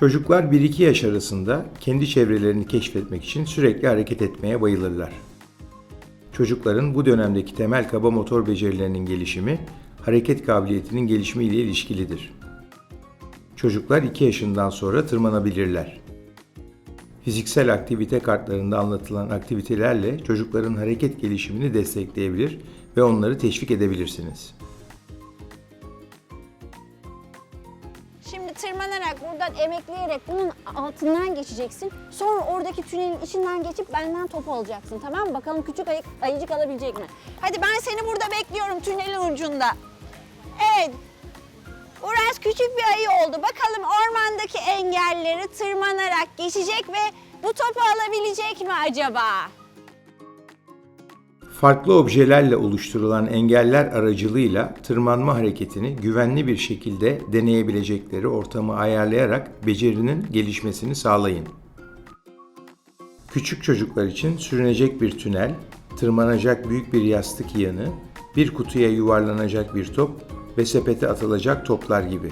Çocuklar 1-2 yaş arasında kendi çevrelerini keşfetmek için sürekli hareket etmeye bayılırlar. Çocukların bu dönemdeki temel kaba motor becerilerinin gelişimi, hareket kabiliyetinin gelişimi ile ilişkilidir. Çocuklar 2 yaşından sonra tırmanabilirler. Fiziksel aktivite kartlarında anlatılan aktivitelerle çocukların hareket gelişimini destekleyebilir ve onları teşvik edebilirsiniz. Şimdi tırmanarak buradan emekleyerek bunun altından geçeceksin. Sonra oradaki tünelin içinden geçip benden topu alacaksın tamam mı? Bakalım küçük ayık, ayıcık alabilecek mi? Hadi ben seni burada bekliyorum tünelin ucunda. Evet. Uras küçük bir ayı oldu. Bakalım ormandaki engelleri tırmanarak geçecek ve bu topu alabilecek mi acaba? Farklı objelerle oluşturulan engeller aracılığıyla tırmanma hareketini güvenli bir şekilde deneyebilecekleri ortamı ayarlayarak becerinin gelişmesini sağlayın. Küçük çocuklar için sürünecek bir tünel, tırmanacak büyük bir yastık yanı, bir kutuya yuvarlanacak bir top ve sepete atılacak toplar gibi.